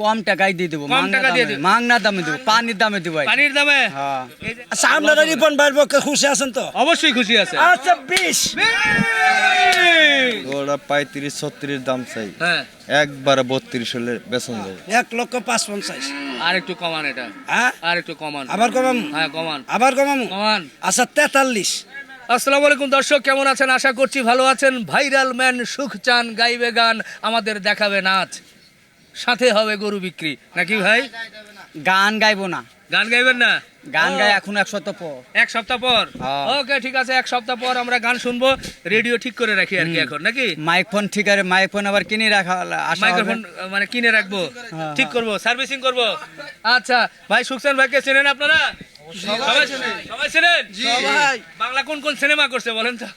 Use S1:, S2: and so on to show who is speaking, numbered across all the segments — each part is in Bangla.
S1: কম টাকায় দিয়ে দেবো
S2: কম টাকা দিয়ে
S1: দামে
S2: দেব।
S1: মাংনা দামে দেবো পানির দামে দেবো
S2: পানির দামে?
S1: হ্যাঁ।
S3: আচ্ছা আপনারা রিপন ভাইয়ের পক্ষে খুশি আছেন তো?
S2: অবশ্যই খুশি আছে।
S3: আচ্ছা বিশ।
S4: ওরা পঁয়ত্রিশ ছত্রিশ দাম চাই।
S2: হ্যাঁ।
S4: একবারে বত্রিশ হলে বেতন দেবো।
S3: এক লক্ষ পাঁচ পঞ্চাশ
S2: আর একটু কমান এটা।
S3: হ্যাঁ?
S2: আর একটু কমান।
S3: আবার কমাম?
S2: হ্যাঁ কমান।
S3: আবার কমাম?
S2: কমান।
S3: আচ্ছা তেতাল্লিশ।
S2: আসসালামু আলাইকুম দর্শক কেমন আছেন? আশা করছি ভালো আছেন। ভাইরাল ম্যান সুখ চান গাইবে গান আমাদের দেখাবে নাচ। সাথে হবে গরু বিক্রি। নাকি ভাই?
S1: গান গাইবো না।
S2: গান গাইবেন না?
S1: গান গাই এখন এক সপ্তাহ পর।
S2: এক সপ্তাহ পর?
S1: হ্যাঁ।
S2: ওকে ঠিক আছে এক সপ্তাহ পর আমরা গান শুনব। রেডিও ঠিক করে রাখি আর কি এখন নাকি?
S1: মাইক ফোন ঠিক আছে মাইক ফোন আবার কিনে রাখা
S2: মাইক্রোফোন মানে কিনে রাখব?
S1: হ্যাঁ,
S2: ঠিক করব সার্ভিসিং করব? আচ্ছা ভাই সুখসান ভাইকে চেনেন আপনারা? সবাই চেনেন? সবাই চেনেন? বাংলা কোন কোন সিনেমা করছে বলেন তো?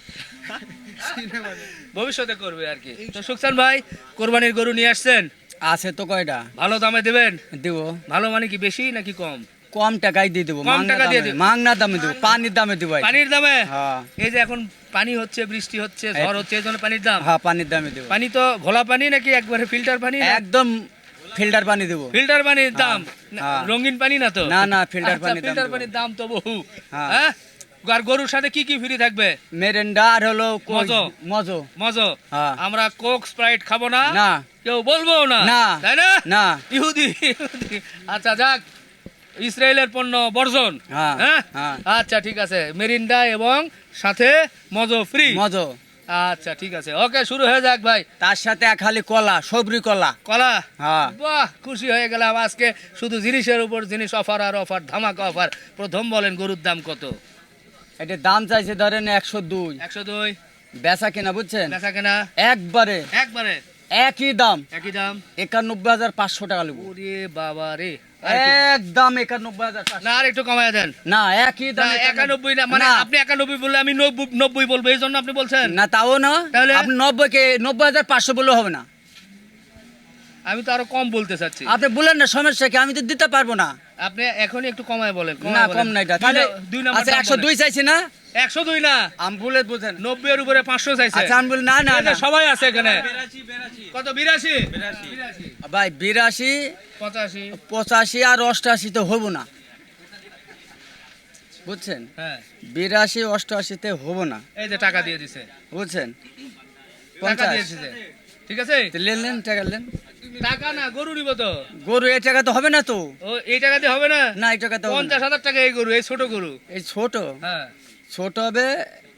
S2: ভবিষ্যতে করবে আর কি। তো সুখসান ভাই কোরবানির গরু নিয়ে আসছেন?
S1: আছে তো কয়টা?
S2: ভালো দামে দেবেন?
S1: দেবো।
S2: ভালো মানে কি বেশি নাকি কম?
S1: কম টাকায় দিয়ে দেবো
S2: কম টাকা দিয়ে দেব।
S1: মাংনা দামে দেবো পানির দামে দেবো
S2: পানির দামে?
S1: হ্যাঁ।
S2: এই যে এখন পানি হচ্ছে বৃষ্টি হচ্ছে ঝড় হচ্ছে এই জন্য পানির দাম?
S1: হ্যাঁ পানির দামে দেবো।
S2: পানি তো ঘোলা পানি নাকি একবারে ফিল্টার পানি
S1: একদম ফিল্টার পানি দেবো।
S2: ফিল্টার পানির দাম?
S1: হ্যাঁ।
S2: রঙিন পানি না তো?
S1: না, না,
S2: ফিল্টার
S1: পানি দাম
S2: filter
S1: দেবো।
S2: পানির দাম তো বহু।
S1: হ্যাঁ।
S2: আর গরুর সাথে কি কি ফ্রি থাকবে?
S1: মেরেন্ডা আর হলো
S2: মজো।
S1: মজো।
S2: মজো।
S1: হ্যাঁ।
S2: আমরা কোক স্প্রাইট খাব না।
S1: না।
S2: কেউ বলব না।
S1: না।
S2: তাই না?
S1: না।
S2: ইহুদি ইহুদি। আচ্ছা যাক। ইসরায়েলের পণ্য বর্জন।
S1: হ্যাঁ,
S2: হ্যাঁ?
S1: হ্যাঁ।
S2: আচ্ছা ঠিক আছে। মেরিন্ডা এবং সাথে মজো ফ্রি।
S1: মজো।
S2: আচ্ছা ঠিক আছে। ওকে শুরু হয়ে যাক ভাই।
S1: তার সাথে খালি কলা সবরি কলা।
S2: কলা?
S1: হ্যাঁ।
S2: বাহ খুশি হয়ে গেলাম। আজকে শুধু জিনিসের উপর জিনিস অফার আর অফার ধামাকা অফার। প্রথম বলেন গরুর দাম কত?
S1: এটা দাম চাইছে ধরেন একশো দুই।
S2: একশো দুই।
S1: বেচা কেনা বুঝছেন?
S2: বেচা কেনা?
S1: একবারে।
S2: একবারে।
S1: একই দাম।
S2: একই দাম।
S1: একানব্বই হাজার পাঁচশো টাকা নেব
S2: ওরে বাবা রে।
S1: একদম একানব্বই হাজার
S2: না আর একটু কমায় দেন।
S1: না একই দাম
S2: একানব্বই না মানে আপনি একানব্বই বললে আমি নব্বই- নব্বই বলব এই জন্য আপনি বলছেন।
S1: না তাও না।
S2: তাহলে?
S1: আপনি নব্বই কে নব্বই হাজার পাঁচশো বললে হবে না।
S2: আমি তো আরও কম বলতে চাচ্ছি।
S1: আপনি বলেন না সমস্যা কি? আমি তো দিতে পারব না।
S2: আপনি এখনই একটু কমায় বলেন
S1: না কম না এটা তাহলে
S2: দুই নম্বর
S1: আচ্ছা একশো দুই চাইছি না?
S2: একশো দুই না?
S1: আমি বলে বুঝেন।
S2: নব্বই এর উপরে পাঁচশো চাইছে।
S1: আচ্ছা আমি বলি না না না।
S2: সবাই আছে এখানে। 82 কত বিরাশি?
S1: ভাই বিরাশি
S2: পঁচাশি।
S1: পঁচাশি আর অষ্টআশি তো হব না। বুঝছেন?
S2: হ্যাঁ।
S1: বিরাশি অষ্টআশিতে হব না।
S2: এই যে টাকা দিয়ে দিছে।
S1: বুঝছেন?
S2: টাকা
S1: পঞ্চাশ।
S2: দিয়ে দিছে। ঠিক আছে?
S1: তো লেন লেন টাকা লেন
S2: টাকা না গরু নিব তো।
S1: গরু এই টাকা তো হবে না তো।
S2: ও এই টাকা দিয়ে হবে না?
S1: না এই।
S2: পঞ্চাশ হাজার টাকা এই গরু এই ছোট গরু।
S1: এই ছোট?
S2: হ্যাঁ।
S1: ছোট হবে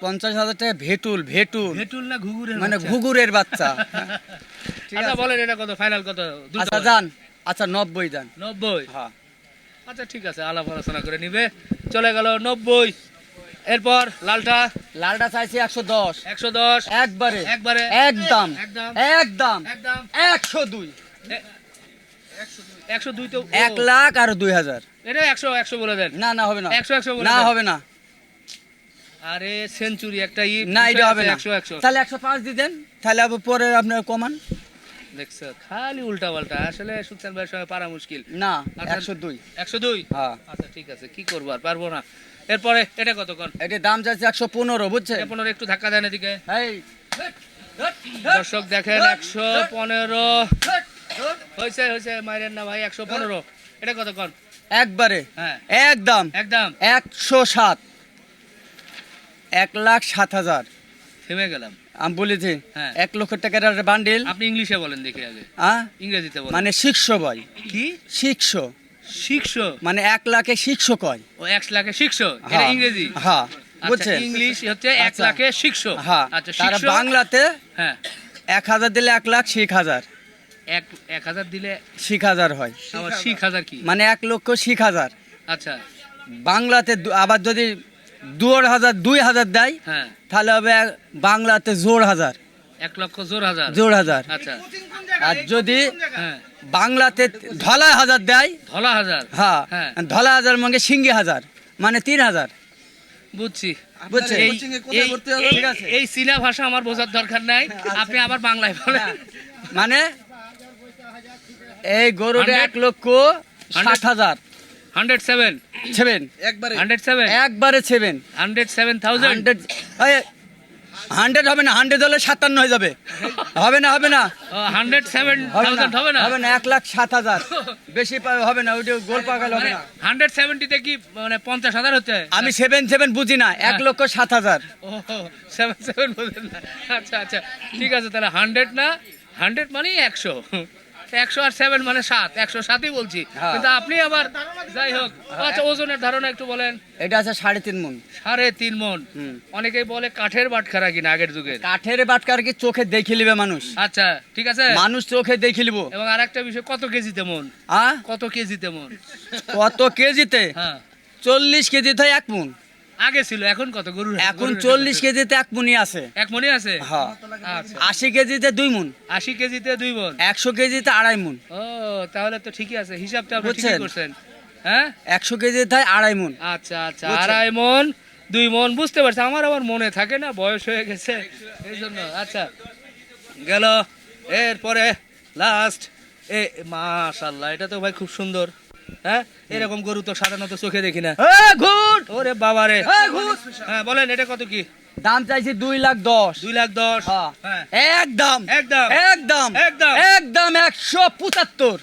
S1: পঞ্চাশ হাজার টাকা ভেটুল ভেটুল।
S2: ভেটুল না ঘুঘুরের
S1: মানে? ঘুঘুরের বাচ্চা।
S2: আচ্ছা বলেন এটা কত ফাইনাল কত?
S1: আচ্ছা যান। আচ্ছা নব্বই যান।
S2: নব্বই?
S1: হ্যাঁ।
S2: আচ্ছা ঠিক আছে আলাপ আলোচনা করে নিবে। চলে গেল নব্বই। এরপর লালটা?
S1: লালটা চাইছি একশো দশ।
S2: একশো দশ।
S1: একবারে।
S2: একবারে।
S1: একদম।
S2: একদম।
S1: একশো দুই।
S2: একশো দুই। তো
S1: এক লাখ আর দুই হাজার।
S2: এটা একশো একশো বলে দেন।
S1: না না হবে না।
S2: একশো একশো
S1: না হবে না।
S2: আরে সেঞ্চুরি একটা ই
S1: না এটা হবে না।
S2: একশো একশো।
S1: তাহলে একশো পাঁচ দিতেন তাহলে আবার পরে আপনার কমান।
S2: দেখছ খালি উল্টা পাল্টা আসলে সুলতান ভাইয়ের সঙ্গে পারা মুশকিল।
S1: না। একশো দুই।
S2: একশো দুই?
S1: হ্যাঁ।
S2: আচ্ছা ঠিক আছে। কি করব আর? পারব না। এরপরে এটা কত কর?
S1: এটির দাম চাইছে একশো পনেরো বুঝছে
S2: পনেরো একটু ধাক্কা দেন এদিকে। দর্শক দেখেন একশো পনেরো। হয়েছে হয়েছে মাইরেন না ভাই একশো পনেরো। এটা কত কর?
S1: একবারে।
S2: হ্যাঁ।
S1: একদম।
S2: একদম।
S1: একশো সাত। এক লাখ সাত হাজার।
S2: থেমে গেলাম।
S1: আমি বলেছি
S2: হ্যাঁ।
S1: এক লক্ষ টাকার একটা বান্ডিল
S2: আপনি ইংলিশে বলেন দেখি আগে।
S1: হ্যাঁ?
S2: ইংরেজিতে বলেন।
S1: মানে শিক্ষো বয়
S2: কি?
S1: শিক্ষো
S2: শিখছো
S1: মানে এক লাখে শিক্ষো কয়
S2: ও এক লাখে শিখছো এটা
S1: হ্যাঁ,
S2: ইংরেজি।
S1: হ্যাঁ
S2: আচ্ছা,
S1: বুঝছেন?
S2: ইংলিশ হচ্ছে এক
S1: আচ্ছা।
S2: লাখে শিখছো
S1: হ্যাঁ
S2: আচ্ছা
S1: তার বাংলাতে
S2: হ্যাঁ।
S1: এক হাজার দিলে এক লাখ শিখ হাজার।
S2: এক এক হাজার দিলে
S1: শিখ হাজার হয়।
S2: আবার শিখ হাজার কি?
S1: মানে এক লক্ষ শিখ হাজার।
S2: আচ্ছা।
S1: বাংলাতে আবার যদি দুয়ার হাজার দুই হাজার দেয়
S2: হ্যাঁ।
S1: তাহলে হবে বাংলাতে জোর হাজার।
S2: এক লক্ষ জোর হাজার।
S1: জোর হাজার।
S2: আচ্ছা।
S1: আর যদি
S2: হ্যাঁ।
S1: বাংলাতে ধলা হাজার দেয়।
S2: ধলা হাজার?
S1: হ্যাঁ।
S2: হ্যাঁ।
S1: ধলা হাজার মঙ্গে সিঙ্গি হাজার মানে তিন হাজার।
S2: বুঝছি। এই- এই-
S1: ঠিক আছে।
S2: এই চীনা ভাষা আমার বোঝার দরকার নাই। আপনি আবার বাংলায় বলেন।
S1: মানে এই গরুটা এক লক্ষ সাত হাজার।
S2: Hundred seven.
S1: Seven.
S2: Hundred seven.
S1: একবারে seven.
S2: Hundred seven thousand.
S1: Hundred hundred হবে না হান্ড্রেড হলে সাতান্ন হয়ে যাবে। হবে না হবে না।
S2: হান্ড্রেড সেভেন
S1: হবে না
S2: হবে না?
S1: এক লাখ সাত হাজার। বেশি হবে না ওইটা গোল পাকাল হবে না।
S2: হান্ড্রেড সেভেন্টিতে কি মানে পঞ্চাশ হাজার হচ্ছে?
S1: আমি সেভেন সেভেন বুঝি না এক লক্ষ সাত হাজার।
S2: ও সেভেন সেভেন বুঝেন না। আচ্ছা আচ্ছা ঠিক আছে তাহলে হান্ড্রেড না হান্ড্রেড মানে একশো। একশো আর সেভেন মানে সাত একশো সাতই বলছি।
S1: হ্যাঁ।
S2: কিন্তু আপনি আবার যাই হোক আচ্ছা ওজনের ধারণা একটু বলেন।
S1: এটা আছে সাড়ে তিন মন।
S2: সাড়ে তিন মন। অনেকেই বলে কাঠের বাটখারা কিনা আগের যুগের।
S1: কাঠের বাটকার কি চোখে দেখে নিবে মানুষ?
S2: আচ্ছা ঠিক আছে?
S1: মানুষ চোখে দেখে নিব।
S2: এবং আর একটা বিষয় কত কেজিতে মন?
S1: আ?
S2: কত কেজিতে মন?
S1: কত কেজিতে?
S2: হ্যাঁ।
S1: চল্লিশ কেজিতে এক মন।
S2: আগে ছিল এখন কত? গরু
S1: এখন চল্লিশ কেজিতে এক মনই আছে।
S2: এক মনে আছে?
S1: হ্যাঁ।
S2: আচ্ছা।
S1: আশি কেজিতে দুই মন।
S2: আশি কেজিতে দুই মন।
S1: একশো কেজিতে আড়াই মন।
S2: ও তাহলে তো ঠিকই আছে। হিসাবটা ঠিকই
S1: বুঝছেন?
S2: করছেন। হ্যাঁ?
S1: একশো কেজিতে আড়াই মন।
S2: আচ্ছা আচ্ছা। আড়াই মন দুই মন বুঝতে পারছি। আমার আবার মনে থাকে না বয়স হয়ে গেছে। এই জন্য আচ্ছা। গেল। এরপরে লাস্ট এ মাশাল্লাহ এটা তো ভাই খুব সুন্দর। হ্যাঁ? এরকম গরু তো সাধারণত চোখে দেখি না। ওরে বাবা রে হ্যাঁ বলেন এটা কত কি?
S1: দাম চাইছি দুই লাখ দশ।
S2: দুই লাখ দশ?
S1: হ্যাঁ। একদম।
S2: একদম।
S1: একদম।
S2: একদম।
S1: একদম একশো পঁচাত্তর।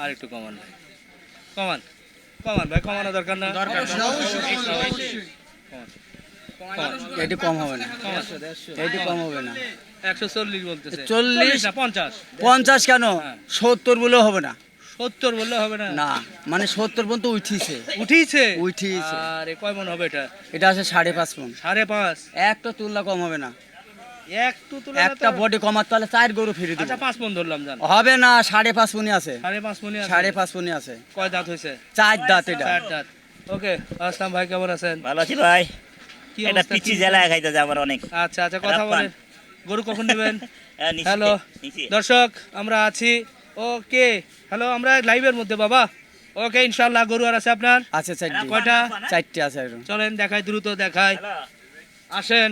S2: আর একটু কমান ভাই। কমান। কমান ভাই কমানো দরকার না।
S1: এটি কম হবে না। এটি কম হবে না।
S2: একশো চল্লিশ বলতেছে।
S1: চল্লিশ?
S2: পঞ্চাশ?
S1: পঞ্চাশ কেন। সত্তর বলেও হবে না।
S2: সত্তর বললে হবে না।
S1: না মানে সত্তর পর্যন্ত উঠিছে।
S2: উঠিছে?
S1: উঠিছে।
S2: আরে কয় মন হবে এটা?
S1: এটা আছে সাড়ে পাঁচ মন।
S2: সাড়ে পাঁচ?
S1: একটা তুলনা কম হবে না।
S2: একটা
S1: বডি কমার তাহলে চার গরু ফিরে দিব।
S2: আচ্ছা পাঁচ মন ধরলাম জান।
S1: হবে না সাড়ে পাঁচ মনি আছে।
S2: সাড়ে পাঁচ মনে আছে।
S1: সাড়ে পাঁচ মনি আছে।
S2: কয় দাঁত হয়েছে
S1: চার দাঁত এটা।
S2: চার দাঁত। ওকে আসলাম ভাই কেমন আছেন?
S5: ভালো আছি ভাই।
S2: কি
S5: এটা পিচি জেলায় খাইতে আমার অনেক।
S2: আচ্ছা আচ্ছা কথা বলেন। গরু কখন নেবেন হ্যালো। দর্শক আমরা আছি ওকে হ্যালো আমরা লাইভের মধ্যে বাবা। ওকে ইনশাল্লাহ গরু আর আছে আপনার?
S1: আছে চারটি।
S2: কয়টা?
S1: চারটি আছে
S2: চলেন দেখাই দ্রুত দেখাই। আসেন।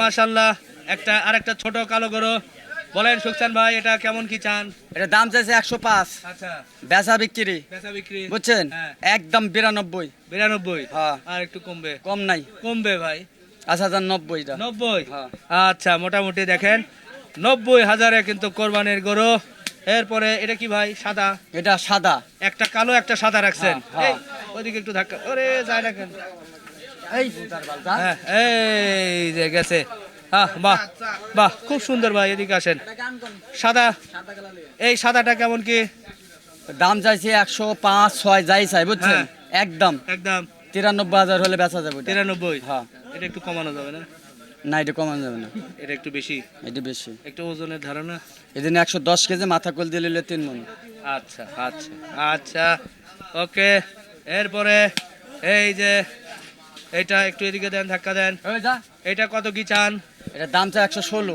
S2: মাশাল্লাহ একটা আরেকটা ছোট কালো গরু। বলেন সুকসান ভাই এটা কেমন কি চান?
S1: এটা দাম চাইছে একশো পাঁচ।
S2: আচ্ছা।
S1: বেচা বিক্রি।
S2: বেচা বিক্রি।
S1: বুঝছেন?
S2: হ্যাঁ।
S1: একদম বিরানব্বই।
S2: বিরানব্বই?
S1: হ্যাঁ।
S2: আর একটু কমবে?
S1: কম নাই।
S2: কমবে ভাই?
S1: আচ্ছা হাজার নব্বইটা
S2: নব্বই?
S1: হ্যাঁ।
S2: আচ্ছা মোটামুটি দেখেন। নব্বই হাজারে কিন্তু কোরবানির গরু। এরপরে এটা কি ভাই? সাদা?
S1: এটা সাদা।
S2: একটা কালো একটা সাদা রাখছেন।
S1: হ্যাঁ,
S2: ওইদিকে একটু ধাক্কা। ওরে যায় না কেন?
S1: এই বুতার বালতা।
S2: হ্যাঁ এই যে গেছে। হ্যাঁ বাহ বাহ খুব সুন্দর ভাই এদিকে আসেন। সাদা। এই সাদাটা কেমন কি?
S1: দাম চাইছে একশো পাঁচ ছয় যাই চাই বুঝছেন?
S2: হ্যাঁ।
S1: একদম।
S2: একদম।
S1: তিরানব্বই হাজার হলে বেচা যাবে
S2: তিরানব্বই?
S1: হ্যাঁ।
S2: এটা একটু কমানো যাবে না?
S1: না এটা কমানো যাবে না।
S2: এটা একটু বেশি?
S1: এটা বেশি।
S2: একটু ওজনের ধারণা?
S1: জন্য একশো দশ কেজি মাথা কল দিয়ে নিলে তিন মন
S2: আচ্ছা আচ্ছা আচ্ছা ওকে। এরপরে এই যে এটা একটু এদিকে দেন ধাক্কা দেন। এটা কত কি চান?
S1: এটা দাম চাই একশো ষোলো।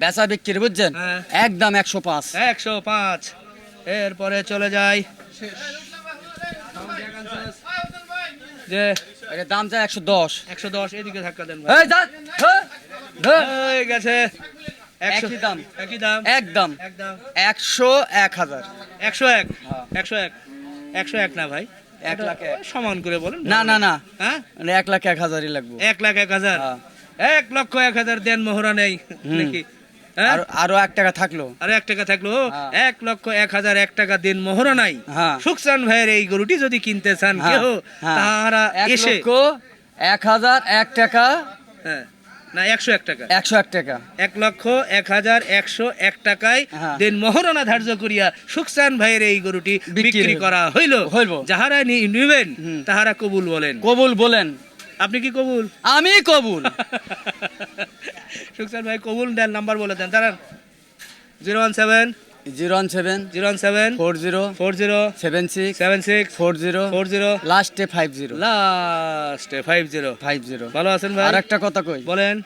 S1: বেচা বিক্রি বুঝছেন?
S2: হ্যাঁ।
S1: একদম একশো পাঁচ।
S2: একশো পাঁচ। এরপরে চলে যাই। যে
S1: এটা দাম একশো দশ।
S2: একশো দশ এদিকে ধাক্কা দেন ভাই। গেছে। একশো
S1: একই দাম।
S2: একই দাম।
S1: একদম।
S2: একদম
S1: একশো এক হাজার।
S2: একশো এক।
S1: হ্যাঁ।
S2: একশো এক। একশো এক না ভাই।
S1: এক লাখ।
S2: সমান করে বলেন।
S1: না না না।
S2: হ্যাঁ?
S1: মানে এক লাখ এক হাজারই লাগবে।
S2: এক লাখ এক হাজার।
S1: হ্যাঁ।
S2: এক লক্ষ এক হাজার দেন মোহরা নেই। নাকি?
S1: আর আরও এক টাকা থাকল।
S2: আরও এক টাকা থাকল?
S1: হ্যাঁ।
S2: এক লক্ষ এক হাজার এক টাকা দিন মোহরা নাই।
S1: হ্যাঁ।
S2: সুকসান ভাইয়ের এই গরুটি যদি কিনতে চান
S1: হ্যাঁ,
S2: কেউ
S1: হ্যাঁ।
S2: তাহারা এসে
S1: এক হাজার এক টাকা।
S2: হ্যাঁ। না একশো এক টাকা।
S1: একশো এক টাকা।
S2: এক লক্ষ এক হাজার একশো এক টাকায়
S1: হ্যাঁ।
S2: দিন মহারণা ধার্য করিয়া সুকসান ভাইয়ের এই গরুটি
S1: বিক্রি
S2: বিক্রি করা হইল।
S1: হইল।
S2: যাহারা নিবেন তাহারা কবুল বলেন।
S1: কবুল বলেন।
S2: আপনি কি কবুল?
S1: আমি কবুল।
S2: সুকসান ভাই কবুল দেন নাম্বার বলে দেন। দাঁড়ান। Zero one seven
S1: zero one seven
S2: zero one seven
S1: four zero
S2: four zero
S1: seven six
S2: seven six
S1: four zero
S2: four zero.
S1: লাস্টে ফাইভ জিরো।
S2: লাস্টে ফাইভ জিরো।
S1: Five zero.
S2: ভালো আছেন ভাই?
S1: আর একটা কথা কই?
S2: বলেন।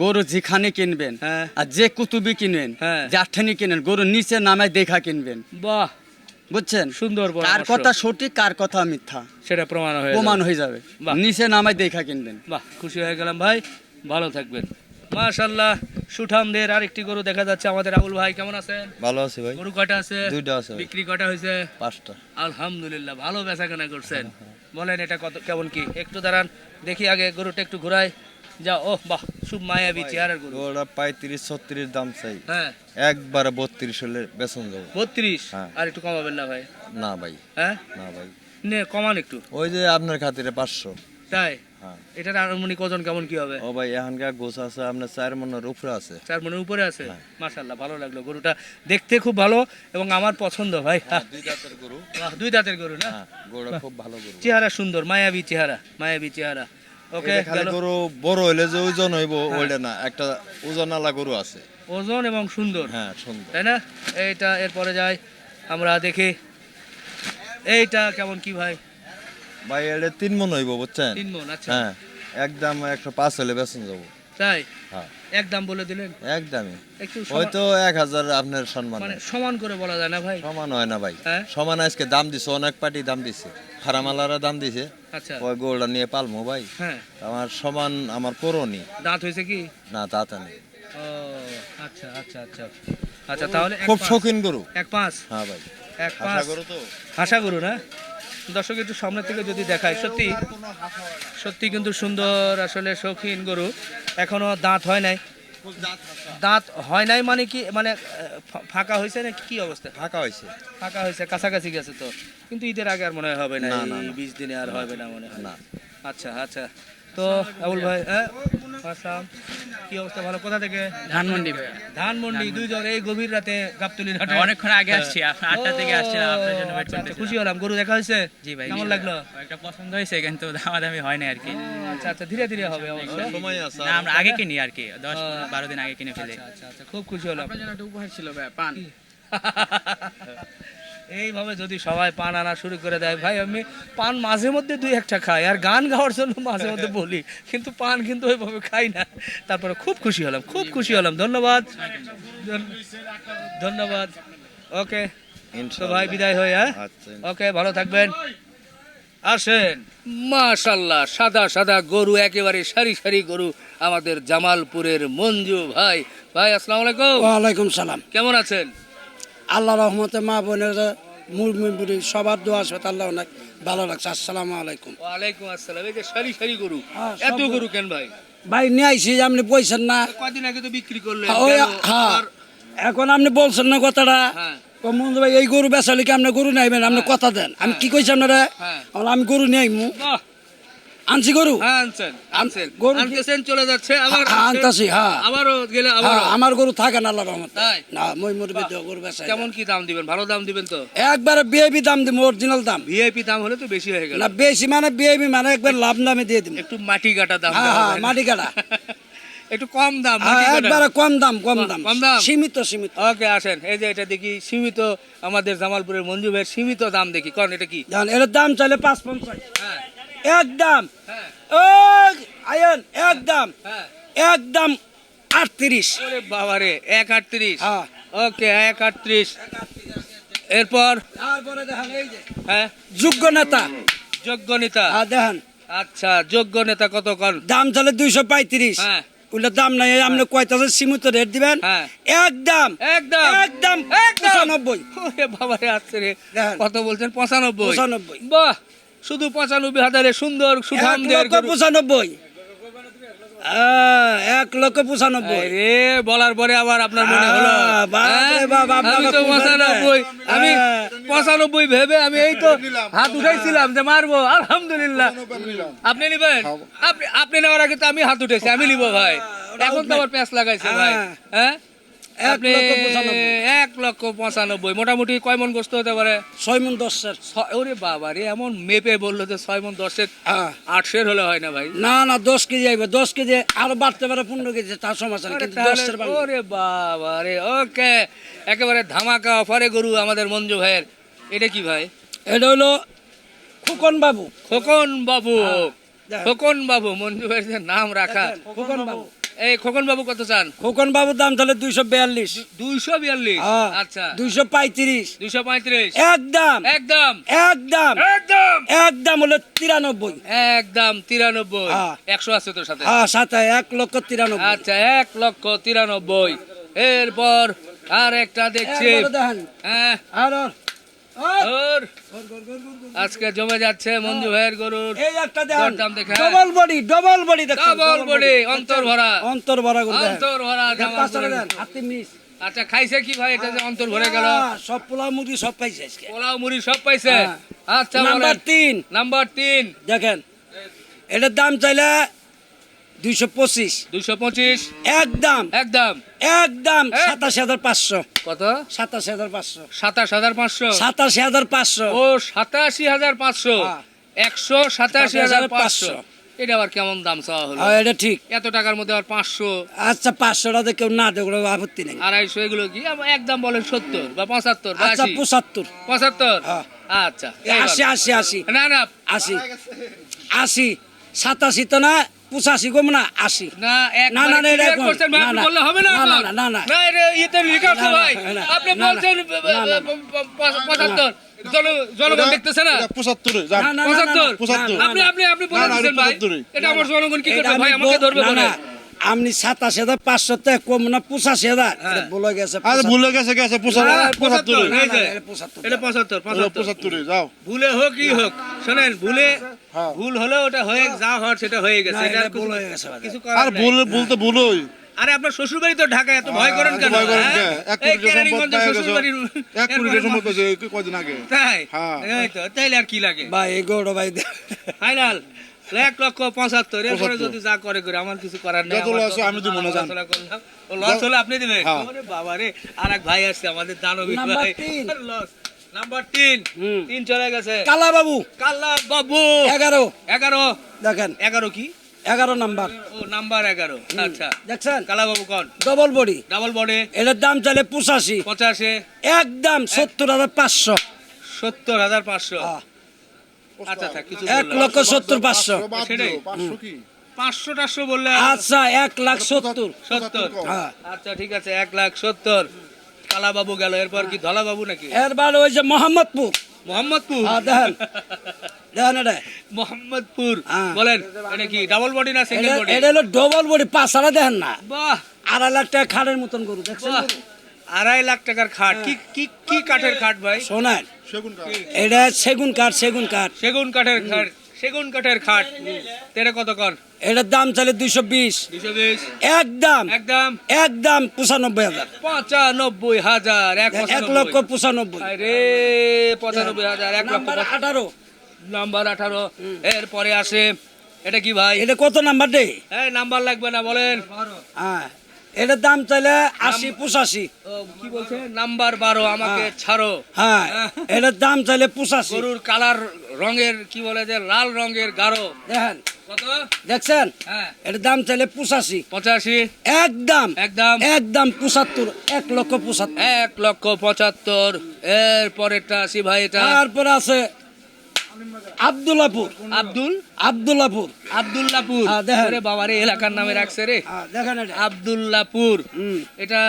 S1: গরু যেখানে কিনবেন
S2: হ্যাঁ।
S1: আর যে কুতুবি কিনবেন
S2: হ্যাঁ।
S1: যাঠানি কিনেন গরু নিচে নামে দেখা কিনবেন।
S2: বাহ।
S1: বুঝছেন?
S2: সুন্দর
S1: কার। কথা সঠিক কার কথা মিথ্যা?
S2: সেটা প্রমাণ হয়ে
S1: প্রমাণ হয়ে যাবে। নিচে নামায় দেখা কিনবেন।
S2: বাহ খুশি হয়ে গেলাম ভাই। ভালো থাকবেন। মাশাল্লাহ সুঠামদের আরেকটি গরু দেখা যাচ্ছে আমাদের আবুল ভাই কেমন আছেন?
S4: ভালো আছে ভাই।
S2: গরু কয়টা আছে?
S4: দুইটা আছে
S2: বিক্রি কয়টা হয়েছে?
S4: পাঁচটা।
S2: আলহামদুলিল্লাহ ভালো বেচা কেনা করছেন বলেন এটা কত কেমন কি? একটু দাঁড়ান দেখি আগে গরুটা একটু ঘুরাই। যা ও বাহ খুব মায়াবী চেহারার গরু।
S4: ওরা পঁয়ত্রিশ ছত্রিশ দাম চাই।
S2: হ্যাঁ।
S4: একবারে বত্রিশ হলে বেতন যাব।
S2: বত্রিশ?
S4: হ্যাঁ।
S2: আর একটু কমাবেন না ভাই?
S4: না ভাই।
S2: হ্যাঁ?
S4: না ভাই।
S2: নে কমান একটু।
S4: ওই যে আপনার খাতিরে পাঁচশো।
S2: তাই?
S4: হ্যাঁ
S2: এটার আনুমানিক ওজন কেমন কি হবে?
S4: ও ভাই এখানকার গোছ আছে আপনার চার মনের উপরে আছে।
S2: চার মনের উপরে আছে?
S4: হ্যাঁ।
S2: ভালো লাগল। গরুটা দেখতে খুব ভালো এবং আমার পছন্দ ভাই।
S4: দুই দাঁতের গরু।
S2: দুই দাঁতের গরু না?
S4: হ্যাঁ গরুটা খুব ভালো গরু।
S2: চেহারা সুন্দর মায়াবী চেহারা মায়াবী চেহারা। ওকে
S4: গরু বড় হইলে যে ওজন হইব ওইটা না একটা ওজন আলা গরু আছে।
S2: ওজন এবং সুন্দর।
S4: হ্যাঁ সুন্দর।
S2: তাই না? এইটা এরপরে যাই আমরা দেখি। এইটা কেমন কি ভাই?
S4: ভাই এটা তিন মন হইব বুঝছেন?
S2: তিন মন আচ্ছা।
S4: হ্যাঁ একদম একশো পাঁচ হলে বেতন যাব।
S2: তাই?
S4: হ্যাঁ।
S2: এক বলে দিলেন?
S4: একদমই।
S2: একটু
S4: ওই তো এক হাজার আপনার সম্মান
S2: মানে সমান করে বলা যায় না ভাই?
S4: সমান হয় না ভাই।
S2: হ্যাঁ?
S4: সমান আজকে দাম দিছে অনেক পার্টি দাম দিছে। ফারামালারা দাম দিছে।
S2: আচ্ছা।
S4: ওই গোলটা নিয়ে পালমো ভাই।
S2: হ্যাঁ।
S4: আমার সমান আমার করনি
S2: দাঁত হয়েছে কি?
S4: না তাতে নেই
S2: ও আচ্ছা আচ্ছা আচ্ছা। আচ্ছা তাহলে
S4: খুব শৌখিন গরু।
S2: এক পাঁচ?
S4: হ্যাঁ ভাই।
S2: এক পাঁচ?
S4: গরু তো।
S2: হাসা গরু না? দর্শক একটু সামনে থেকে যদি দেখায় সত্যি সত্যি কিন্তু সুন্দর আসলে শৌখিন গরু। এখনও দাঁত হয় নাই। দাঁত হয় নাই মানে কি মানে ফাঁকা হয়েছে না কি অবস্থা?
S4: ফাঁকা হয়েছে।
S2: ফাঁকা হয়েছে কাছাকাছি গেছে তো। কিন্তু ঈদের আগে আর মনে হয় হবে না। বিশ দিনে আর হবে না মনে হয়।
S4: না।
S2: আচ্ছা আচ্ছা। তো আবুল ভাই হ্যাঁ কি অবস্থা? ভালো? কোথা থেকে?
S5: ধানমন্ডি ভাই
S2: ধানমন্ডি দুইজন এই গভীর রাতে গাবতলির হাটে।
S5: অনেকক্ষণ আগে আসছি আপনার আটটা থেকে আসছিলাম আপনার জন্য ওয়েট
S2: আচ্ছা, আচ্ছা, খুশি হলাম। গরু দেখা হয়েছে?
S5: জি ভাই
S2: কেমন লাগল?
S5: একটা পছন্দ হয়েছে কিন্তু দামাদামি হয় না আর কি।
S2: আচ্ছা আচ্ছা ধীরে ধীরে হবে অবশ্য।
S4: সময় আছে।
S5: না আমরা আগে কিনি আর কি দশ বারো দিন আগে কিনে ফেলি।
S2: আচ্ছা আচ্ছা খুব খুশি হলাম।
S5: জন্য একটা উপহার ছিল ভাই পান।
S2: এইভাবে যদি সবাই পান আনা শুরু করে দেয় ভাই আমি পান মাঝে মধ্যে দুই একটা খাই আর গান গাওয়ার জন্য মাঝে মধ্যে বলি কিন্তু পান কিন্তু ওইভাবে খাই না। তারপরে খুব খুশি হলাম খুব খুশি হলাম ধন্যবাদ। ধন্যবাদ। ওকে তো ভাই বিদায় হয়ে হ্যাঁ?
S4: আচ্ছা।
S2: ওকে ভালো থাকবেন। আসেন। মাশাল্লাহ সাদা সাদা গরু একেবারে সারি সারি গরু আমাদের জামালপুরের মঞ্জু ভাই। ভাই আসসালামু আলাইকুম।
S3: ওয়ালাইকুম সালাম।
S2: কেমন আছেন?
S3: আল্লাহ রহমতে মা বোনের মুরমুরি সবার দোয়া আছে আল্লাহ অনেক ভালো লাগছে। আসসালামু আলাইকুম।
S2: ওয়ালাইকুম আসসালাম। এই যে সারি সারি গরু
S3: হ্যাঁ,
S2: এত
S3: গরু।
S2: কেন ভাই?
S3: ভাই নিয়ে আইসি আপনি বলছেন না।
S2: কয়দিন আগে তো বিক্রি করলেন
S3: হ্যাঁ, হ্যাঁ এখন আপনি বলছেন না কথাটা।
S2: হ্যাঁ।
S3: মন্দ ভাই এই গরু বেচালে কি আপনি গরু নাইবেন আপনি কথা দেন। আমি কি কইছি আপনারা? আমি গরু নিয়ে আইমু। আনছি গরু।
S2: হ্যাঁ আনছেন আনছেন।
S3: গরু
S2: আনতেছেন চলে যাচ্ছে আবার
S3: হ্যাঁ, আনতাছি, হ্যাঁ।
S2: আবারও গেলে আবার
S3: হ্যাঁ, আমার গরু থাকে না আল্লাহ রহমতে।
S2: তাই?
S3: না মই মুরবি দেওয়া গরু বেচাই।
S2: কেমন কি দাম দিবেন? ভালো দাম দিবেন তো?
S3: একবারে বিএবি দাম দিব অরিজিনাল দাম।
S2: ভিআইপি দাম হলে তো বেশি হয়ে গেল।
S3: না বেশি মানে বিএবি মানে একবার লাভ দামে দিয়ে দিব
S2: একটু মাটি কাটা দাম
S3: হ্যাঁ হ্যাঁ
S2: হয় না?
S3: মাটি কাটা
S2: একটু কম দাম
S3: হ্যাঁ, একবারে কম দাম কম দাম।
S2: কম দাম?
S3: সীমিত সীমিত।
S2: ওকে আসেন। এই যে এটা দেখি সীমিত আমাদের জামালপুরের মঞ্জু ভাইয়ের সীমিত দাম দেখি। কারণ এটা কি?
S3: জান এর দাম চাইলে পাঁচ পঞ্চাশ।
S2: হ্যাঁ।
S3: একদম।
S2: হ্যাঁ।
S3: আয়ন একদম।
S2: হ্যাঁ।
S3: একদম আটত্রিশ।
S2: বাবারে এক আটত্রিশ।
S3: হ্যাঁ।
S2: ওকে এক আটত্রিশ। এরপর? হ্যাঁ।
S3: যোগ্য নেতা।
S2: যোগ্য নেতা।
S3: হ্যাঁ দেখেন।
S2: আচ্ছা যোগ্য নেতা কত কর?
S3: দাম তাহলে দুইশো পঁয়ত্রিশ।
S2: হ্যাঁ।
S3: ওগুলো দাম নাই আপনি কয়টা সীমিত রেট দিবেন?
S2: হ্যাঁ।
S3: একদম।
S2: একদম।
S3: একদম। পঁচানব্বই।
S2: আসছে রে। কত বলছেন? পঁচানব্বই।
S3: পঁচানব্বই।
S2: বাহ! শুধু পঁচানব্বই হাজারে সুন্দর
S3: এক
S2: সুঠাম দেহের
S3: লক্ষ পঁচানব্বই এক লক্ষ পঁচানব্বই।
S2: রে বলার পরে আবার আপনার মনে হলো। হ্যাঁ? আমি তো পঁচানব্বই আমি
S3: হ্যাঁ।
S2: পঁচানব্বই ভেবে আমি এই তো হাত উঠাইছিলাম যে মারবো আলহামদুলিল্লাহ। আপনি নিবেন? আপনি আপনি নেওয়ার আগে তো আমি হাত উঠেছি আমি নিব ভাই। এখন তো আবার প্যাঁচ লাগাইছে ভাই।
S3: হ্যাঁ।
S2: হ্যাঁ
S3: এক
S2: আপনি
S3: লক্ষ পঁচানব্বই।
S2: এক লক্ষ পঁচানব্বই। মোটামুটি কয় মন গোস্ত হতে পারে?
S3: ছয় মন দশের
S2: ওরে বাবা রে এমন মেপে বলল যে ছয় মন দশের
S3: হ্যাঁ।
S2: আটশের হলে হয় না ভাই।
S3: না না দশ কেজি আইবে। দশ কেজি আরও বাড়তে পারে পনেরো কেজি তার সমস্যা নেই কিন্তু দশের
S2: ওরে বাবা রে ওকে। একেবারে ধামাকা অফারে গরু আমাদের মঞ্জু ভাইয়ের। এটা কি ভাই?
S3: এটা হলো খুকন বাবু।
S2: খোকন বাবু।
S3: দেখেন।
S2: খোকন বাবু মঞ্জু ভাইয়ের নাম রাখা।
S3: খুকন বাবু।
S2: এই খোকন বাবু কত চান?
S3: খোকন বাবুর দাম তাহলে দুইশো বিয়াল্লিশ।
S2: দুইশো বিয়াল্লিশ? আচ্ছা।
S3: দুইশো পঁয়ত্রিশ।
S2: দুইশো পঁয়ত্রিশ।
S3: একদম।
S2: একদম।
S3: একদম।
S2: একদম।
S3: একদম হলো তিরানব্বই।
S2: একদম তিরানব্বই।
S3: হ্যাঁ।
S2: একশো আছে তোর সাথে।
S3: হ্যাঁ সাথে এক লক্ষ তিরানব্বই।
S2: আচ্ছা এক লক্ষ তিরানব্বই। এরপর আর একটা দেখছি হ্যাঁ।
S3: আর।
S2: আজকে জমে যাচ্ছে মঞ্জু ভাইয়ের গরুর।
S3: এই একটা দেখেন।
S2: দরদাম দেখেন।
S3: ডবল বডি ডবল বডি দেখেন
S2: ডাবল বডি অন্তর ভরা।
S3: অন্তর ভরা করে
S2: অন্তর ভরা
S3: হাতে মিস।
S2: আচ্ছা খাইছে কি ভাই? এটা যে অন্তর ভরে গেল।
S3: সব পোলা মুরগি সব পাইছে আজকে।
S2: পোলাও মুড়ি সব পাইছে।
S3: হ্যাঁ।
S2: আচ্ছা
S3: নাম্বার তিন।
S2: নাম্বার তিন।
S3: দেখেন এটার দাম চাইলে দুইশো পঁচিশ।
S2: দুইশো পঁচিশ।
S3: একদম।
S2: একদম।
S3: একদম।
S2: হ্যাঁ।
S3: সাতাশি হাজার পাঁচশো।
S2: কত?
S3: সাতাশি হাজার পাঁচশো।
S2: সাতাশ হাজার পাঁচশো।
S3: সাতাশি হাজার পাঁচশো।
S2: ও সাতাশি হাজার পাঁচশো।
S3: হ্যাঁ।
S2: একশো সাতাশি হাজার পাঁচশো। এটা আবার কেমন দাম চাওয়া হলো?
S3: এটা ঠিক।
S2: এত টাকার মধ্যে আবার পাঁচশো।
S3: আচ্ছা পাঁচশোটাতে কেউ না দেখল আপত্তি নেই।
S2: আড়াইশো এগুলো কি? একদম বলেন সত্তর বা পঁচাত্তর
S3: আচ্ছা পঁচাত্তর।
S2: পঁচাত্তর?
S3: হ্যাঁ।
S2: আচ্ছা
S3: আশি। আশি আশি।
S2: না না।
S3: আশি। আশি। সাতাশি তো না পঁচাশি কম না আশি
S2: না
S3: না, না,
S2: আপনি বললে হবে না
S3: না, না, না, না, না।
S2: না এটা ইয়েতে লিখা আছে
S3: না, না,
S2: ভাই
S3: না, না,
S2: আপনি
S3: না, না,
S2: বলছেন
S3: না, না।
S2: পঁচাত্তর জনগণ দেখতেছে না
S4: পঁচাত্তরে
S3: না, না, না, না,
S2: পঁচাত্তর
S4: পঁচাত্তর।
S2: আপনি আপনি আপনি বলে
S4: না, না,
S2: দিচ্ছেন ভাই এটা আমার জনগণ কি করবে
S3: আমি
S2: ভাই আমাকে ধরবে
S3: না, আপনি সাতাশ হাজার পাঁচশো টাকা কম না পঁচাশি হাজার
S2: হ্যাঁ।
S3: এটা বলে গেছে
S4: আরে ভুলে গেছে গেছে পঁচাত্তর যাও
S2: ভুলে হোক কি হোক শোনেন ভুলে
S4: হ্যাঁ।
S2: ভুল হলেও ওটা হয়ে যা হওয়ার সেটা হয়ে গেছে। এটা
S3: ভুল হয়ে গেছে
S2: কিছু
S4: আর
S2: করার
S4: ভুল
S2: ভুল
S4: ভুল তো ভুলই
S2: আরে আপনার শ্বশুর বাড়ি তো ঢাকায় এত ভয় করেন কেন?
S4: ভয় করেন
S2: হ্যাঁ?
S4: এক কোটি সম্পদ পেয়ে
S2: শ্বশুর
S4: এক কোটি সম্পদ পেয়েছে এই আগে?
S2: তাই?
S4: হ্যাঁ।
S2: এই তো তাইলে আর কি লাগে?
S3: ভাই এই গৌড় ভাই
S2: ফাইনাল। এক লক্ষ পঁচাত্তর। এরপরে যদি যা করে করে আমার কিছু করার নেই
S4: হয় আমি দেবো না, জান।
S2: লস হলে আপনি দিবেন।
S4: হ্যাঁ।
S2: বাবা রে আর এক ভাই আসছে আমাদের দানবী ভাই। লস নাম্বার তিন। তিন চলে গেছে।
S3: কালা বাবু।
S2: কাল্লা বাবু।
S3: এগারো।
S2: এগারো।
S3: দেখেন।
S2: এগারো কি?
S3: এগারো নাম্বার।
S2: ও নাম্বার এগারো। আচ্ছা।
S3: দেখছেন?
S2: কালা বাবু কন?
S3: ডবল বডি
S2: ডাবল বডি
S3: এটার দাম চাইলে পঁচাশি।
S2: পঁচাশি।
S3: একদম সত্তর হাজার পাঁচশো।
S2: সত্তর হাজার পাঁচশো। আচ্ছা থাক কিছু
S3: এক। লক্ষ সত্তর পাঁচশো।
S2: সেটাই।
S4: পাঁচশো কি?
S2: পাঁচশো টাশো বললে
S3: আচ্ছা এক লাখ সত্তর।
S2: সত্তর।
S3: হ্যাঁ।
S2: আচ্ছা ঠিক আছে এক লাখ সত্তর। কালা বাবু গেল এরপর কি ধলা বাবু নাকি?
S3: এরবার ওই যে মোহাম্মদপুর।
S2: মোহাম্মদপুর?
S3: হ্যাঁ দেখেন দেখেন এটা।
S2: মোহাম্মদপুর।
S3: হ্যাঁ।
S2: বলেন এটা কি ডাবল বডি না সিঙ্গেল
S3: এটা-
S2: বডি
S3: এটা হলো ডবল বডি পাঁচশালা দেখেন না।
S2: বাহ!
S3: আড়াই লাখ টাকা খাটের মতন গরু দেখছেন
S2: আড়াই লাখ টাকার খাট। কি কি কি কাঠের খাট ভাই?
S3: শোনেন
S4: সেগুন কাঠ।
S3: এটা সেগুন কাঠ সেগুন কাঠ।
S2: সেগুন কাঠের খাট। সেগুন কাঠের খাট। তেরে কত কর?
S3: এটার দাম চাইলে দুইশো বিশ। একদম।
S2: একদম?
S3: একদম পঁচানব্বই হাজার।
S2: পঁচানব্বই হাজার এক
S3: লক্ষ পঁচানব্বই।
S2: রে পঁচানব্বই হাজার এক লক্ষ
S3: আঠারো।
S2: নাম্বার আঠারো। এরপরে আসে এটা কি ভাই?
S3: এটা কত নাম্বার দে
S2: এই নাম্বার লাগবে না বলেন।
S3: হ্যাঁ। এটার দাম চাইলে আশি পঁচাশি।
S2: কি বলছে? নাম্বার বারো আমাকে ছাড়ো।
S3: হ্যাঁ এটার দাম চাইলে পঁচাশি।
S2: গরুর কালার রঙের কি বলে যে লাল রঙের গাঢ়।
S3: দেখেন। দেখছেন?
S2: হ্যাঁ।
S3: এটার দাম চাইলে পঁচাশি।
S2: পঁচাশি।
S3: একদম।
S2: একদম।
S3: একদম পঁচাত্তর এক লক্ষ পঁচাত্তর।
S2: এক লক্ষ পঁচাত্তর। এর পরেরটা আসি ভাই এটা
S3: তারপরে আছে আবদুল্লাপুর
S2: আব্দুল?
S3: আবদুল্লাপুর।
S2: আব্দুল্লাপুর।
S3: হ্যাঁ,
S2: বাবা রে এলাকার নামে রাখছে রে।
S3: হ্যাঁ, দেখেন এটা।
S2: আব্দুল্লাপুর। এটা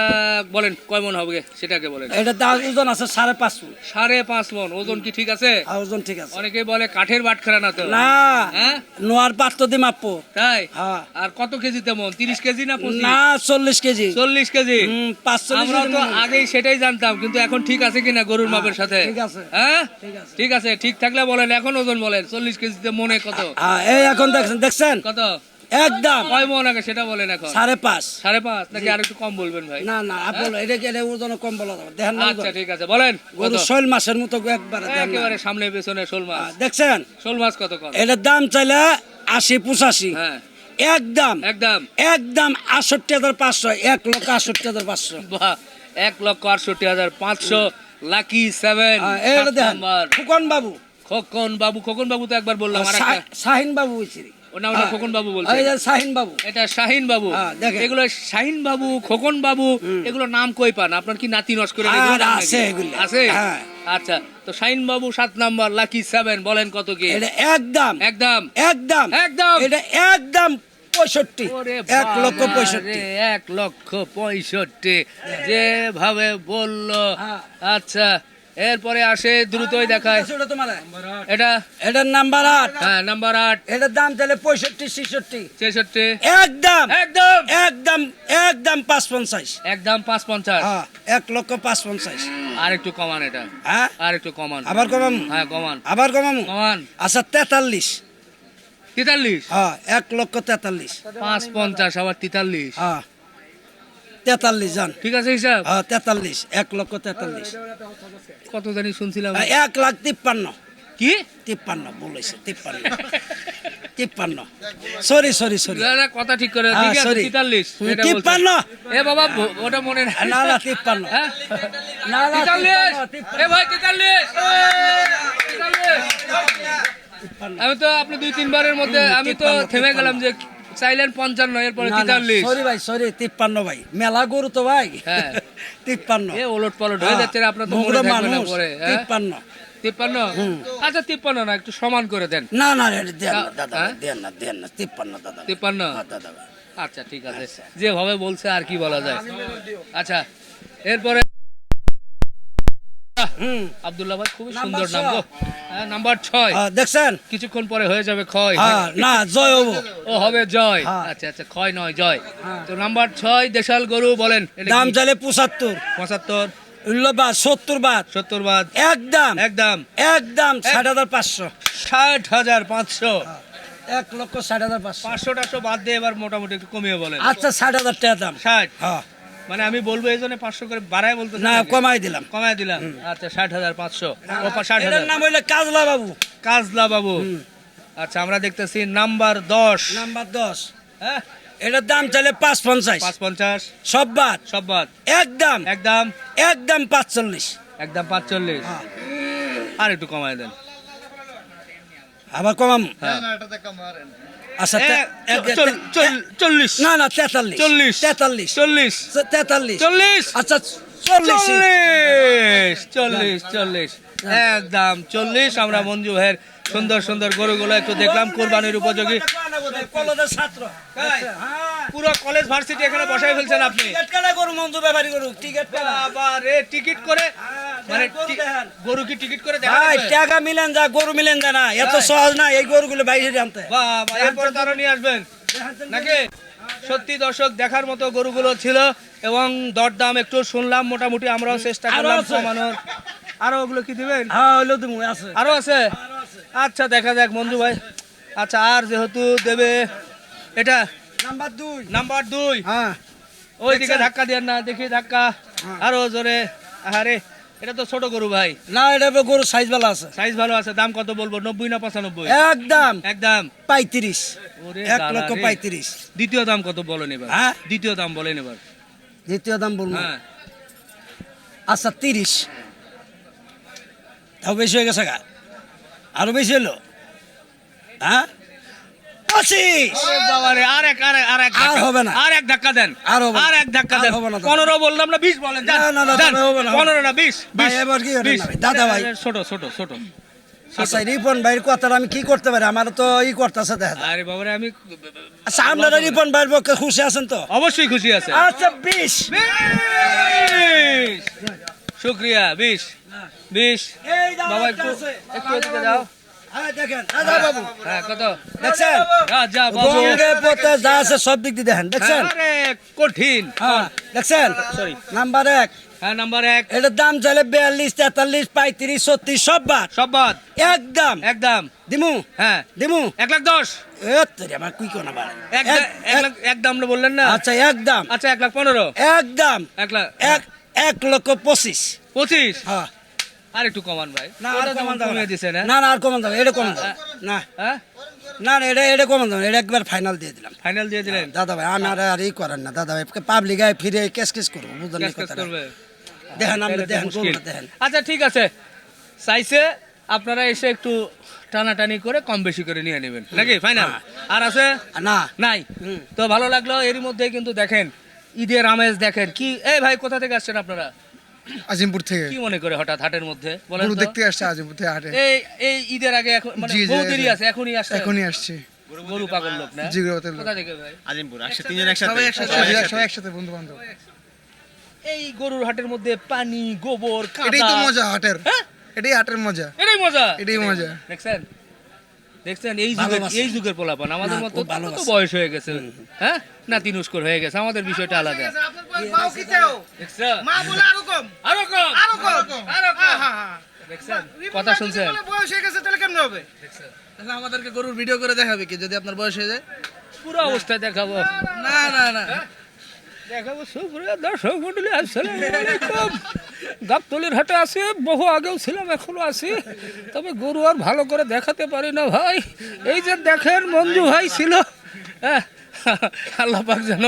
S2: বলেন কয় মন হবে? সেটাকে বলেন।
S3: এটার দাম ওজন আছে সাড়ে পাঁচ ফুট
S2: সাড়ে পাঁচ মন। ওজন কি ঠিক আছে?
S3: ওজন ঠিক আছে।
S2: অনেকে বলে কাঠের বাটখারা না তো।
S3: না
S2: হ্যাঁ?
S3: নোয়ার পাত্র দি মাপো
S2: তাই?
S3: হ্যাঁ।
S2: আর কত কেজি তেমন তিরিশ কেজি না
S3: না চল্লিশ কেজি।
S2: চল্লিশ কেজি?
S3: পাঁচচল্লিশ
S2: আমরা তো আগেই সেটাই জানতাম কিন্তু এখন ঠিক আছে কিনা গরুর মাপের সাথে?
S3: ঠিক আছে।
S2: হ্যাঁ?
S3: ঠিক আছে।
S2: ঠিক থাকলে বলেন এখন ওজন বলেন চল্লিশ কেজিতে মনে কত?
S3: হ্যাঁ এই এখন দেখছেন দেখছেন?
S2: কত?
S3: একদম।
S2: কয় মন আগে সেটা বলেন এখন?
S3: সাড়ে পাঁচ।
S2: সাড়ে পাঁচ? নাকি আর একটু কম বলবেন ভাই?
S3: না না আপনি এটা কি ওজন কম বলা যাবে? দেখেন
S2: আচ্ছা ঠিক আছে বলেন
S3: গরু শৈল মাসের মতো একবারে
S2: একেবারে সামনে পেছনে শোল মাছ।
S3: হ্যাঁ, দেখছেন?
S2: শোল মাছ কত কম?
S3: এটার দাম চাইলে আশি পঁচাশি।
S2: হ্যাঁ।
S3: একদম।
S2: একদম।
S3: একদম আটষট্টি হাজার পাঁচশো এক লক্ষ আটষট্টি হাজার পাঁচশো।
S2: বাহ এক লক্ষ আটষট্টি হাজার পাঁচশো লাকি সেভেন
S3: হ্যাঁ, ফুকন বাবু।
S2: খোকন বাবু খোকন বাবু তো একবার বললাম আর
S3: শাহিন বাবু হয়েছে
S2: ওর নাম হলো খোকন বাবু বলছে
S3: শাহিন বাবু।
S2: এটা শাহিন বাবু।
S3: হ্যাঁ,
S2: এগুলো শাহিন বাবু খোকন বাবু এগুলো নাম কই পান? আপনার কি নাতি নষ্ট করে
S3: আর
S2: এগুলো নাম
S3: আছে এগুলো।
S2: আছে?
S3: হ্যাঁ।
S2: আচ্ছা তো শাহিন বাবু সাত নাম্বার লাকি সেভেন বলেন কত কি?
S3: এটা একদম।
S2: একদম।
S3: একদম।
S2: একদম।
S3: এটা একদম পঁয়ষট্টি। এক লক্ষ পঁয়ষট্টি।
S2: এক লক্ষ পঁয়ষট্টি। যেভাবে বলল।
S3: হ্যাঁ।
S2: আচ্ছা এরপরে আসে দ্রুতই দেখায়। এটা?
S3: এটার নাম্বার আট।
S2: হ্যাঁ নাম্বার আট।
S3: এটার দাম তাহলে পঁয়ষট্টি ছেষট্টি।
S2: ছেষট্টি।
S3: একদম।
S2: একদম।
S3: একদম একদম পাঁচ পঞ্চাশ
S2: একদম পাঁচ পঞ্চাশ
S3: হ্যাঁ এক লক্ষ পাঁচ পঞ্চাশ
S2: আর একটু কমান এটা।
S3: হ্যাঁ?
S2: আর একটু কমান।
S3: আবার কমাম?
S2: হ্যাঁ কমান।
S3: আবার কমাম?
S2: কমান।
S3: আচ্ছা তেতাল্লিশ।
S2: তেতাল্লিশ?
S3: হ্যাঁ এক লক্ষ তেতাল্লিশ।
S2: পাঁচ পঞ্চাশ আবার তেতাল্লিশ।
S3: হ্যাঁ। তেতাল্লিশ জান।
S2: ঠিক আছে হিসাব?
S3: হ্যাঁ তেতাল্লিশ এক লক্ষ তেতাল্লিশ।
S2: কত জানি শুনছিলাম
S3: এক লাখ তিপ্পান্ন।
S2: কি?
S3: তিপ্পান্ন বলেছে তিপ্পান্ন। তিপ্পান্ন। সরি সরি সরি
S2: না, না, কথা ঠিক করে. তেতাল্লিশ।
S3: তিপ্পান্ন।
S2: এ বাবা ওটা মনে নাই
S3: না না তিপ্পান্ন।
S2: হ্যাঁ?
S3: না না।
S2: এ ভাই তেতাল্লিশ। আমি তো আপনি দুই তিনবারের মধ্যে আমি তো থেমে গেলাম যে চাইলেন পঞ্চান্ন এরপরে তেতাল্লিশ।
S3: সরি ভাই সরি তিপ্পান্ন ভাই। মেলা গরু তো ভাই।
S2: হ্যাঁ।
S3: তিপ্পান্ন।
S2: এ ওলট পালট হয়ে যাচ্ছে আপনার তো মনে থাকবে না পরে হ্যাঁ?
S3: তিপ্পান্ন।
S2: তিপ্পান্ন? আচ্ছা তিপ্পান্ন না একটু সমান করে দেন।
S3: না না দেন না দাদা
S2: হ্যাঁ?
S3: দেন না দেন না তিপ্পান্ন দাদা
S2: তিপ্পান্ন?
S3: হ্যাঁ, দাদা ভাই।
S2: আচ্ছা ঠিক আছে। যেভাবে বলছে আর কি বলা যায়। আচ্ছা এরপরে
S3: হুম।
S2: আব্দুল্লাহ ভাই খুবই সুন্দর নাম গো। নাম্বার ছয়।
S3: হ্যাঁ, দেখছেন?
S2: কিছুক্ষণ পরে হয়ে যাবে ক্ষয়।
S3: হ্যাঁ না জয় হব।
S2: ও হবে জয়।
S3: হ্যাঁ।
S2: আচ্ছা আচ্ছা ক্ষয় নয় জয়। তো নাম্বার ছয় দেশাল গরু বলেন।
S3: দাম
S2: কি?
S3: চাইলে পঁচাত্তর।
S2: পঁচাত্তর।
S3: সত্তর বাদ।
S2: সত্তর বাদ।
S3: একদম
S2: একদম
S3: একদম ষাট হাজার পাঁচশো।
S2: ষাট হাজার পাঁচশো।
S3: এক লক্ষ ষাট হাজার পাঁচশো।
S2: পাঁচশো টাশো বাদ দিয়ে এবার মোটামুটি একটু কমিয়ে বলেন।
S3: আচ্ছা ষাট হাজার টাকা দাম।
S2: ষাট।
S3: হ্যাঁ।
S2: মানে আমি বলব এই জন্য পাঁচশো করে বাড়ায় বলতে
S3: না কমাই দিলাম।
S2: কমায় দিলাম। আচ্ছা ষাট হাজার পাঁচশো। ষাট হাজার।
S3: নাম হইলে কাজলা বাবু।
S2: কাজলা বাবু। আচ্ছা আমরা দেখতেছি নাম্বার দশ।
S3: নাম্বার দশ।
S2: হ্যাঁ?
S3: এটার দাম চাইলে পাঁচ পঞ্চাশ।
S2: পাঁচ পঞ্চাশ।
S3: সব বাদ?
S2: সব বাদ।
S3: একদম
S2: একদম
S3: একদম পাঁচচল্লিশ।
S2: একদম পাঁচচল্লিশ।
S3: হ্যাঁ।
S2: আর একটু কমায় দেন।
S3: আবার কমাম।
S2: হ্যাঁ।
S3: আচ্ছা
S2: চল্লিশ।
S3: না না তেতাল্লিশ।
S2: চল্লিশ।
S3: তেতাল্লিশ।
S2: চল্লিশ।
S3: তেতাল্লিশ।
S2: চল্লিশ।
S3: আচ্ছা চল্লিশ।
S2: চল্লিশ চল্লিশ একদম চল্লিশ। আমরা মঞ্জু ভাইয়ের সুন্দর সুন্দর গরুগুলো একটু দেখলাম কোরবানির উপযোগী।
S3: ছাত্র। হ্যাঁ।
S2: পুরো কলেজ ভার্সিটি এখানে বসাই ফেলছেন আপনি।
S3: টিকিট
S2: করে মানে
S3: গরু
S2: টি-
S3: দেখান।
S2: গরু কি টিকিট করে
S3: ভাই টাকা মিলেন যা গরু মিলেন যা না এত সহজ না এই গরুগুলো বাইরে আনতে।
S2: বাবা এরপরে তারা নিয়ে আসবেন। নাকি? সত্যি দর্শক দেখার মতো গরুগুলো ছিল এবং দরদাম একটু শুনলাম মোটামুটি আমরাও চেষ্টা করলাম কমানোর। আরও ওগুলো কি দিবেন?
S3: হ্যাঁ আছে।
S2: আরও আছে? আচ্ছা দেখা যাক মঞ্জু ভাই। আচ্ছা আর যেহেতু দেবে এটা
S3: নাম্বার দুই।
S2: নাম্বার দুই।
S3: হ্যাঁ।
S2: ওই দিকে
S3: দেখছেন?
S2: ধাক্কা দেন না দেখি ধাক্কা। আরও জোরে। আরে এটা তো ছোট গরু ভাই।
S3: না এটা গরু সাইজ ভালো আছে।
S2: সাইজ ভালো আছে দাম কত বলব? নব্বই না পঁচানব্বই?
S3: একদম।
S2: একদম।
S3: পঁয়ত্রিশ। এক লক্ষ পঁয়ত্রিশ।
S2: দ্বিতীয় দাম কত বলেন এবার?
S3: হ্যাঁ?
S2: দ্বিতীয় দাম বলেন এবার।
S3: দ্বিতীয় দাম বলব।
S2: হ্যাঁ।
S3: আচ্ছা তিরিশ। তাও বেশি হয়ে গেছে গা। আরও বেশি হলো? হ্যাঁ? পঁচিশ।
S2: ওরে বাবারে, আর।
S3: হবে না।
S2: আর এক ধাক্কা দেন।
S3: আর হবে
S2: আর এক ধাক্কা দেন।
S3: হবে না।
S2: পনেরো বললাম না বিশ বলেন।
S3: না, না, না, দাদা, হবে না,
S2: পনেরো না বিশ
S3: ভাই, এবার কি? দাদা ভাই।
S2: ছোট ছোট ছোট।
S3: আচ্ছা রিপন ভাইয়ের কথাটা আমি কি করতে পারি? আমার তো ই করতেছে দেখা।
S2: আরে বাবারে আমি
S3: আচ্ছা আপনারা রিপন ভাইয়ের পক্ষে খুশি আছেন তো?
S2: অবশ্যই খুশি আছে।
S3: আচ্ছা বিশ।
S2: বিশ। শুক্রিয়া বিশ। বিশ। বাবা
S3: একটু
S2: একটু এদিকে যাও।
S3: হ্যাঁ
S2: হ্যাঁ কত?
S3: দেখছেন?
S2: রাজা বাবু।
S3: রঙে পথে যা আছে সব দিক দিয়ে দেখেন দেখছেন?
S2: আরে কঠিন।
S3: হ্যাঁ দেখছেন?
S2: সরি।
S3: নাম্বার এক।
S2: হ্যাঁ নাম্বার এক।
S3: এটার দাম চাইলে বিয়াল্লিশ তেতাল্লিশ পঁয়ত্রিশ ছত্রিশ সব বাদ।
S2: সব বাদ।
S3: একদম
S2: একদম
S3: দিমু।
S2: হ্যাঁ।
S3: দিমু?
S2: এক লাখ দশ।
S3: আমার কোনা
S2: বললেন না?
S3: আচ্ছা একদম
S2: আচ্ছা এক লাখ পনেরো।
S3: একদম
S2: এক লাখ
S3: এক এক লক্ষ পঁচিশ।
S2: পঁচিশ?
S3: হ্যাঁ।
S2: আর একটু কমান ভাই।
S3: না আর কমান যাবে
S2: কমিয়ে
S3: না।
S2: দিছেন হ্যাঁ?
S3: না না আর কমান যাবে এটা কমান যাবে। না।
S2: হ্যাঁ?
S3: না না এটা এটা কমান যাবে এটা একবার ফাইনাল দিয়ে দিলাম।
S2: ফাইনাল দিয়ে দিলেন?
S3: দাদা ভাই আমি আর আর ই করেন না দাদা ভাই পাবলিক গায়ে ফিরে কেস কেস করব বুঝলেন
S2: ক্যাশ
S3: দেখেন আপনি দেখেন। দেখেন।
S2: আচ্ছা ঠিক আছে। চাইছে আপনারা এসে একটু টানাটানি করে কম বেশি করে নিয়ে নেবেন। নাকি? ফাইনাল আর আছে?
S3: না।
S2: নাই? তো ভালো লাগল এরই মধ্যে কিন্তু দেখেন ঈদের আমেজ দেখেন। কি এই ভাই কোথা থেকে আসছেন আপনারা?
S6: আজিমপুর থেকে।
S2: কি মনে করে হঠাৎ হাটের মধ্যে? বলেন
S6: গরু
S2: তো?
S6: দেখতে আসছে আজিমপুর থেকে হাটে।
S2: এই এই ঈদের আগে এখন মানে
S6: জি, জি,
S2: বহু দেরি আছে এখনই আসছে।
S6: এখনই আসছে।
S2: গরু পাগল লোক না?
S6: জি, গরু পাগল লোক।
S2: কোথা থেকে ভাই?
S4: আজিমপুর আসছে তিনজন একসাথে।
S6: সবাই একসাথে? সবাই একসাথে বন্ধু বান্ধব
S2: এই গরুর হাটের মধ্যে পানি গোবর
S6: এটাই তো মজা হাটের।
S2: হ্যাঁ?
S6: এটাই হাটের মজা।
S2: এটাই মজা।
S6: এটাই মজা।
S2: দেখছেন? দেখছেন এই যুগের এই যুগের পোলাপান। আমাদের মতো তো বয়স হয়ে গেছে। হ্যাঁ? নাতি নুস্কর হয়ে গেছে। আমাদের বিষয়টা আলাদা। দেখছ? আরও কম। আরও কম? দেখছেন? কথা শুনছেন?
S7: তাহলে আমাদেরকে গরুর ভিডিও করে দেখাবে কি যদি আপনার বয়স হয়ে যায়?
S2: পুরো অবস্থা দেখাবো।
S7: না না না।
S2: দেখাবো সুপ্রিয় দর্শক মন্ডলী আসসালামু আলাইকুম। গাবতলির হাটে আছি বহু আগেও ছিলাম এখনও আছি। তবে গরু আর ভালো করে দেখাতে পারি না ভাই। এই যে দেখেন মঞ্জু ভাই ছিল। হ্যাঁ, আল্লাহ পাক যেন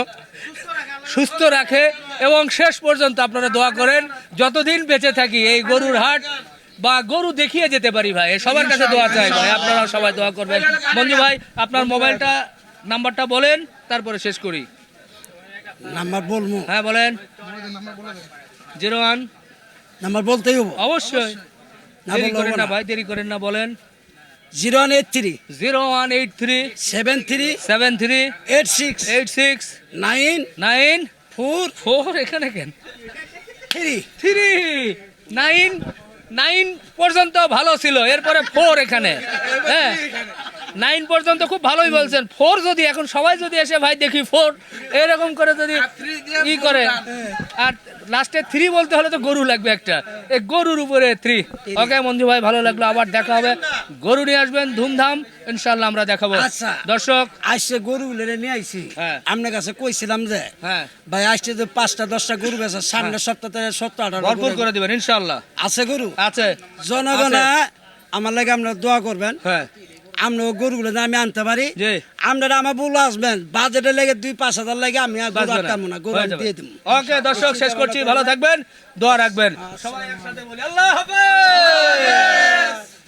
S2: সুস্থ রাখে। এবং শেষ পর্যন্ত আপনারা দোয়া করেন যতদিন বেঁচে থাকি এই গরুর হাট বা গরু দেখিয়ে যেতে পারি ভাই। সবার কাছে দোয়া চাই ভাই আপনারা সবাই দোয়া করবেন। মঞ্জু ভাই আপনার মোবাইলটা নাম্বারটা বলেন তারপরে শেষ করি।
S3: নাম্বার বলব
S2: হ্যাঁ বলেন। Zero one.
S3: নাম্বার বলতেই হব।
S2: অবশ্যই। দেরি করেন না।
S3: না।
S2: ভাই দেরি করেন না বলেন।
S3: Zero one eight three.
S2: Zero one eight three.
S3: Seven three.
S2: Seven three.
S3: Eight six.
S2: Eight six.
S3: Nine.
S2: Nine.
S3: Four.
S2: Four এখানে কেন?
S3: থ্রি।
S2: থ্রি। নাইন। নাইন পর্যন্ত ভালো ছিল। এরপরে ফোর এখানে। হ্যাঁ। নাইন পর্যন্ত খুব ভালোই বলছেন। ফোর যদি এখন সবাই যদি এসে ভাই দেখি ফোর এরকম করে যদি ই করে। আর লাস্টে থ্রি বলতে হলে তো গরু লাগবে একটা। এই গরুর উপরে থ্রি ওকে মঞ্জু ভাই ভালো লাগল। আবার দেখা হবে। গরু নিয়ে আসবেন ধুমধাম। ইনশাল্লাহ আমরা দেখাবো।
S3: আচ্ছা।
S2: দর্শক।
S3: আসছে গরু লেনে নিয়ে আইছি।
S2: হ্যাঁ।
S3: আপনার কাছে কইছিলাম যে
S2: হ্যাঁ।
S3: ভাই আসছে যে পাঁচটা দশটা গরু বেছে সামনের সপ্তাহে সত্তর আঠারো
S2: ভরপুর করে দিবেন ইনশাল্লাহ
S3: আছে গরু?
S2: আছে।
S3: জনগণা আমার লাগে আপনারা দোয়া করবেন।
S2: হ্যাঁ।
S3: আমরা গরুগুলো আমি আনতে পারি।
S2: আমরা
S3: আপনারা আমার বলে আসবেন বাজেটের লেগে দুই পাঁচ হাজার লেগে আমি আর গরু
S2: না।
S3: গরু। দিয়ে দেবো।
S2: ওকে দর্শক শেষ করছি। ভালো থাকবেন দোয়া রাখবেন। সবাই একসাথে বলি আল্লাহ হাফেজ।